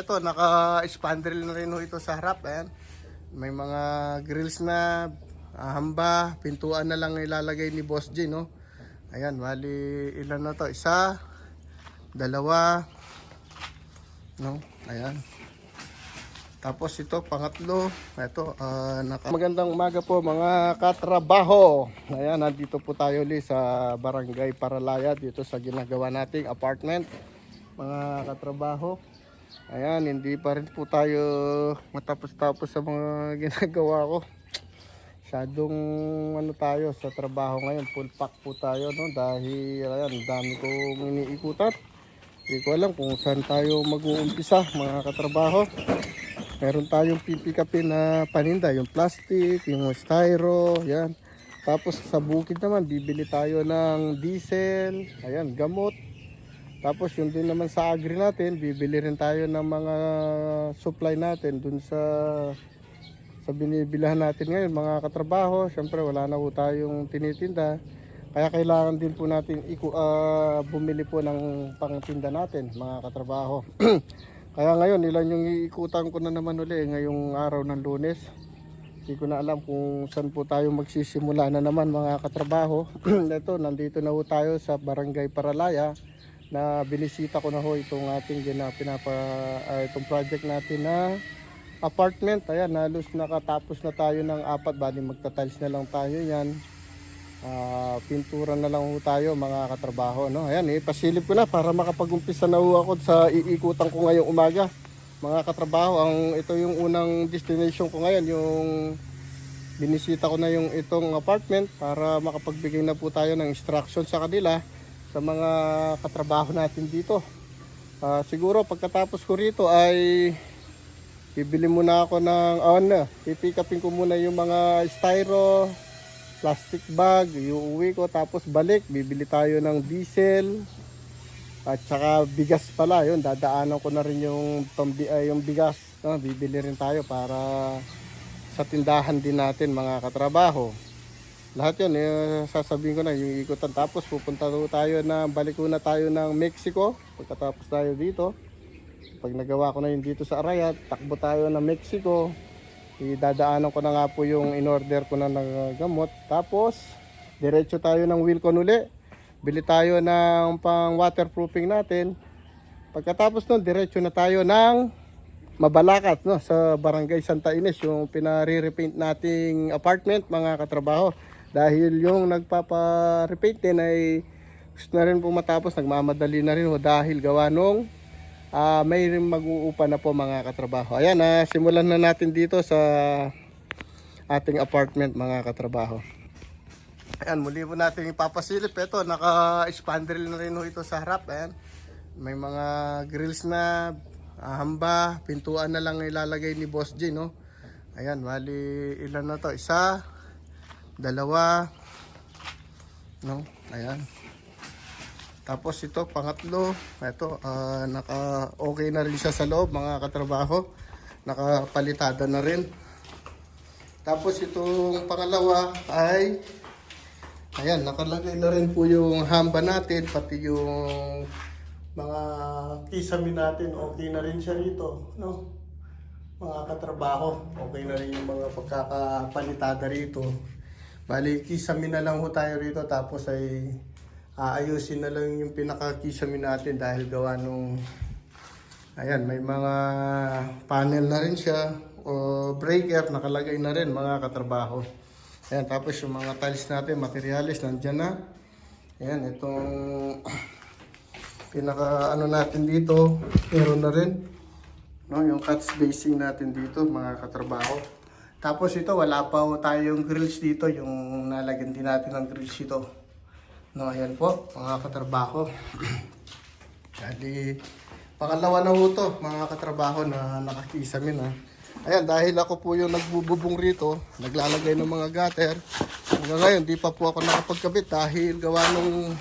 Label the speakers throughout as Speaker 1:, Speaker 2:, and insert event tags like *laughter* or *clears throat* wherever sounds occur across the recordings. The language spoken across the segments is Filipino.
Speaker 1: Ito, naka-spandrel na rin ito sa harap. Ayan. May mga grills na, ah, hamba, pintuan na lang ilalagay ni Boss G, no? Ayan, bali ilan na to? Isa, dalawa, no? Ayan. Tapos ito, pangatlo, ito, ah, naka... Magandang umaga po mga katrabaho. Ayan, nandito po tayo ulit sa Barangay Paralaya, dito sa ginagawa nating apartment. Mga katrabaho. Ayan, hindi pa rin po tayo matapos-tapos sa mga *laughs* ginagawa ko. Masyadong ano tayo sa trabaho ngayon, full pack po tayo no dahil ayan, dami kong iniikutan. Hindi ko alam kung saan tayo mag-uumpisa mga katrabaho. Meron tayong pipikapin na paninda, yung plastic, yung styro, yan. Tapos sa bukid naman, bibili tayo ng diesel, ayan, gamot. Tapos yun din naman sa agri natin, bibili rin tayo ng mga supply natin dun sa sa binibilahan natin ngayon, mga katrabaho. Siyempre wala na po tayong tinitinda. Kaya kailangan din po natin iku, ah, bumili po ng pangtinda natin, mga katrabaho. *clears throat* Kaya ngayon, ilan yung iikutan ko na naman uli ngayong araw ng lunes. Hindi ko na alam kung saan po tayo magsisimula na naman mga katrabaho. *clears throat* Ito, nandito na po tayo sa Barangay Paralaya na binisita ko na ho itong ating gina, pinapa, ah, itong project natin na apartment. Ayan, halos nakatapos na tayo ng apat, bali magtatiles na lang tayo yan. Ah, pintura na lang ho tayo mga katrabaho. No? Ayan, eh, pasilip ko na para makapag-umpisa na ho ako sa iikutan ko ngayong umaga. Mga katrabaho, ang ito yung unang destination ko ngayon, yung binisita ko na yung itong apartment para makapagbigay na po tayo ng instruction sa kanila sa mga katrabaho natin dito. Ah, siguro pagkatapos ko rito ay bibili muna ako ng oh, ano, pipikapin ko muna yung mga styro, plastic bag, iuwi ko tapos balik, bibili tayo ng diesel at saka bigas pala, yun dadaanan ko na rin yung pambi, ay, yung bigas, no? bibili rin tayo para sa tindahan din natin mga katrabaho. Lahat yun, eh, sasabihin ko na yung ikutan. Tapos pupunta tayo na, balik na tayo ng Mexico. Pagkatapos tayo dito. Pag nagawa ko na yun dito sa Arayat, takbo tayo ng Mexico. Idadaanan ko na nga po yung in-order ko na ng gamot. Tapos, diretso tayo ng Wilcon uli. Bili tayo ng pang waterproofing natin. Pagkatapos nun, diretso na tayo ng Mabalakat no sa Barangay Santa Ines yung pinare-repaint nating apartment mga katrabaho dahil yung nagpapa-repaint din ay gusto na rin po matapos nagmamadali na rin dahil gawa nung ah, may mag-uupa na po mga katrabaho ayan na simulan na natin dito sa ating apartment mga katrabaho ayan muli po natin ipapasilip ito naka-spandrel na rin ho ito sa harap ayan may mga grills na ah, hamba, pintuan na lang ilalagay ni Boss G, no? Ayan, bali ilan na to? Isa, dalawa, no? Ayan. Tapos ito, pangatlo, ito, ah, naka okay na rin siya sa loob, mga katrabaho. Nakapalitada na rin. Tapos itong pangalawa ay Ayan, nakalagay na rin po yung hamba natin, pati yung mga kisame natin, okay na rin siya rito, no? Mga katrabaho, okay na rin yung mga pagkakapalitada rito. Bali, kisame na lang ho tayo rito, tapos ay aayusin na lang yung pinakakisame natin dahil gawa nung Ayan, may mga panel na rin siya o breaker nakalagay na rin mga katrabaho. Ayan, tapos yung mga tiles natin, materialis, nandyan na. Ayan, itong pinaka ano natin dito, meron na rin. No, yung cut spacing natin dito, mga katrabaho. Tapos ito, wala pa ho tayong grills dito, yung nalagyan din natin ng grills ito. No, ayan po, mga katrabaho. *clears throat* Jadi, pangalawa na ho to, mga katrabaho na nakakisamin ha. Ayan, dahil ako po yung nagbububong rito, naglalagay ng mga gutter. Hanggang ngayon, di pa po ako nakapagkabit dahil gawa nung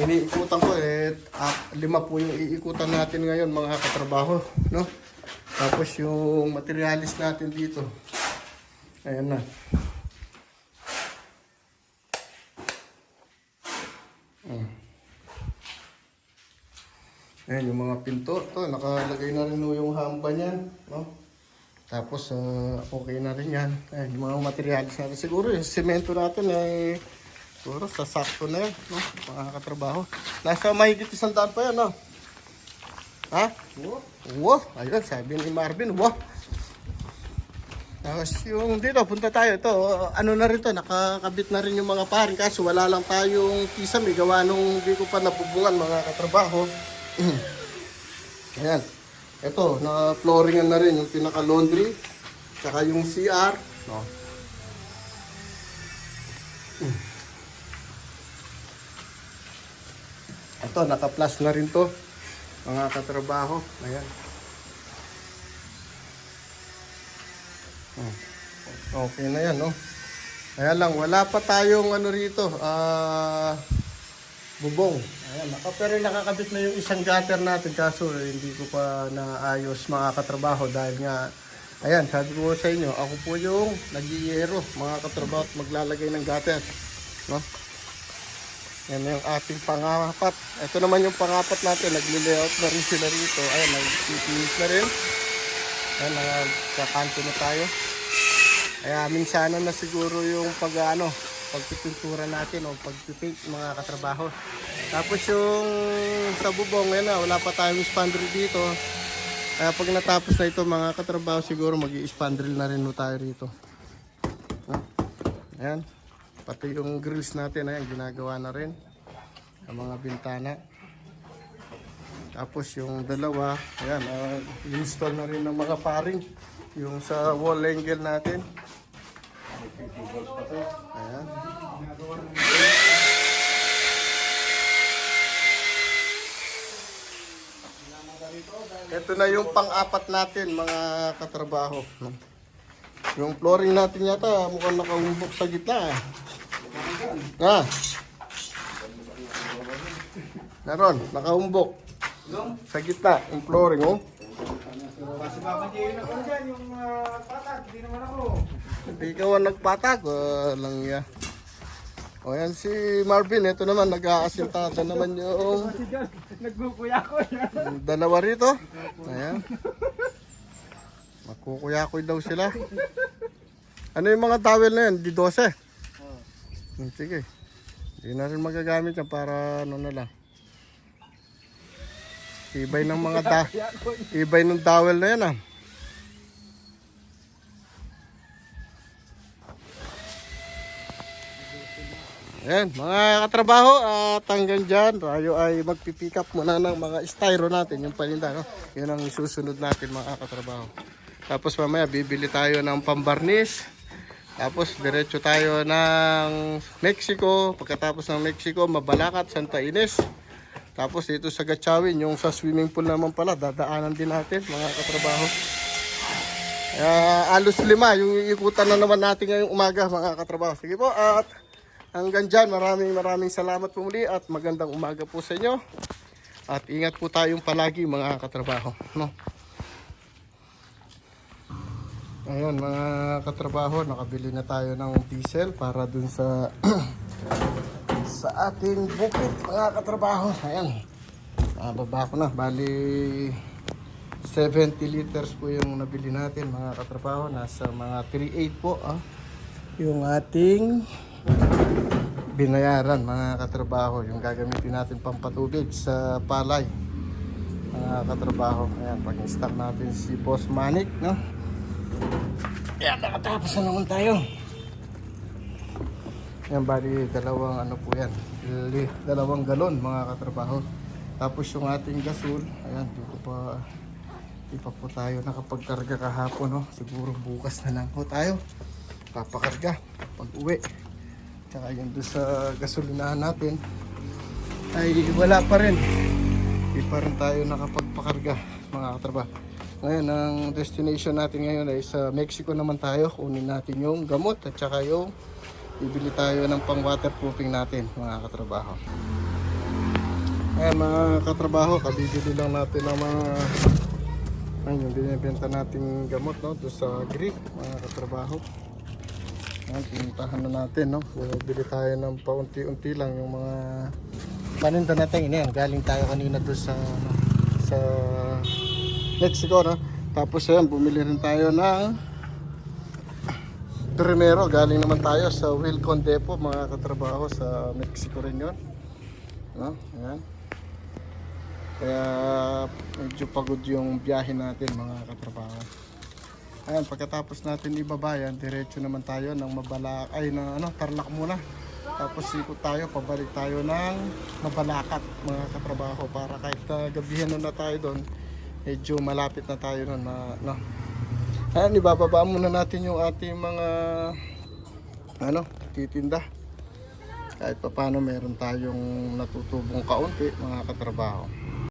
Speaker 1: iniikutan ko eh, at lima po yung iikutan natin ngayon mga katrabaho, no? Tapos yung materialis natin dito. Ayan na. Mm. Ayan, yung mga pinto. To, nakalagay na rin yung hamba niyan. No? Tapos, ah, okay na rin yan. Ayan, yung mga materialis natin. Siguro yung semento natin ay siguro sasakto na yan. No? Mga katrabaho. Nasa mahigit isang daan pa yan, no? Ha? Wow. Ayun, sabi ni Marvin, wow. Tapos yung dito, punta tayo. Ito, ano na rin to, nakakabit na rin yung mga paring. Kaso wala lang tayong kisame. Gawa nung hindi ko pa nabubungan mga katrabaho. *clears throat* Ayan. Ito, na flooringan na rin yung pinaka-laundry. Tsaka yung CR. No. Ito, naka-plus na rin to. Mga katrabaho. Ayan. Okay na yan, no? Kaya lang, wala pa tayong ano rito, ah, bubong. Ayan, naka, pero nakakabit na yung isang gutter natin, kaso eh, hindi ko pa naayos mga katrabaho dahil nga, ayan, sabi ko sa inyo, ako po yung nagiyero, mga katrabaho, at maglalagay ng gutter, no? Yan yung ating pangapat. Ito naman yung pangapat natin, nagli-layout na rin sila rito. Ayan, nag-finish na rin. Ayan, nagkakanto na tayo. Kaya minsanan na siguro yung pag ano, pagpipintura natin o pagpipaint mga katrabaho. Tapos yung sa bubong, yan na, wala pa tayong spandrel dito. Kaya pag natapos na ito mga katrabaho, siguro mag spandrel na rin tayo rito. Ayan. Pati yung grills natin, ayan, ginagawa na rin. Ang mga bintana. Tapos yung dalawa, ayan, ah, install na rin ng mga paring. Yung sa wall angle natin. Ayan. Ito na yung pang-apat natin mga katrabaho. Yung flooring natin yata mukhang nakaumbok sa gitna. ah. Ha? Naron, nakaumbok. Sa gitna, yung flooring, oh.
Speaker 2: Kasi papandiyin ako dyan yung uh, patag, hindi naman ako.
Speaker 1: Hindi ka ang nagpatag. Walang ya. O yan si Marvin, ito naman, nag-aasintada naman yung
Speaker 2: nagkukuya ko yan.
Speaker 1: dalawa rito. Ayan. Makukuyakoy daw sila. Ano yung mga towel na yan? Di 12? Hmm, Sige. Hindi na rin magagamit yan para ano na lang. Ibay ng mga ta ibay ng towel na yan ah. Ayan, mga katrabaho, at hanggang dyan, tayo ay magpipick up muna ng mga styro natin, yung paninda, no? Yun ang susunod natin, mga katrabaho. Tapos mamaya, bibili tayo ng pambarnis. Tapos, diretso tayo ng Mexico. Pagkatapos ng Mexico, Mabalacat, Santa Ines. Tapos dito sa Gatchawin, yung sa swimming pool naman pala, dadaanan din natin, mga katrabaho. Uh, alos lima, yung iikutan na naman natin ngayong umaga, mga katrabaho. Sige po, at hanggang dyan, maraming maraming salamat po muli at magandang umaga po sa inyo. At ingat po tayong palagi, mga katrabaho. No? Ayun, mga katrabaho, nakabili na tayo ng diesel para dun sa *clears throat* sa ating bukit, mga katrabaho. Ayan, nababa ko na. Bali, 70 liters po yung nabili natin, mga katrabaho. Nasa mga 3.8 po, ah. Yung ating binayaran, mga katrabaho. Yung gagamitin natin pampatubig sa palay, mga katrabaho. Ayan, pag-install natin si Boss Manik, no? Ayan, nakatapos na naman tayo. Yan, bali dalawang ano po yan. Dalawang galon mga katrabaho. Tapos yung ating gasol, ayan, di ko pa di po tayo nakapagkarga kahapon, no? Siguro bukas na lang po tayo. Papakarga pag uwi. Tsaka yung doon sa gasolinahan natin ay wala pa rin. Di pa rin tayo nakapagpakarga mga katrabaho. Ngayon, ang destination natin ngayon ay sa Mexico naman tayo. Kunin natin yung gamot at saka yung bibili tayo ng pang waterproofing natin mga katrabaho. Ayan mga katrabaho, kabibili lang natin ng mga ayun, yung binibenta nating gamot no, doon sa Greek mga katrabaho. Ayan, pinuntahan na natin no. Bumibili tayo ng paunti-unti lang yung mga paninda natin. Yan, galing tayo kanina doon sa ano, sa Mexico, no? Tapos ayan, bumili rin tayo ng primero. Galing naman tayo sa Wilcon Depot, mga katrabaho sa Mexico rin yun. No? Ayan. Kaya medyo pagod yung biyahe natin mga katrabaho. Ayan, pagkatapos natin ibabayan, diretso naman tayo ng Mabalak, ay ng ano, Tarlac muna. Tapos ikot tayo, pabalik tayo ng Mabalakat mga katrabaho para kahit na gabihan na, na tayo doon, medyo malapit na tayo doon na, no. Ayan, ibababa muna natin yung ating mga ano, titinda. Kahit pa paano meron tayong natutubong kaunti mga katrabaho.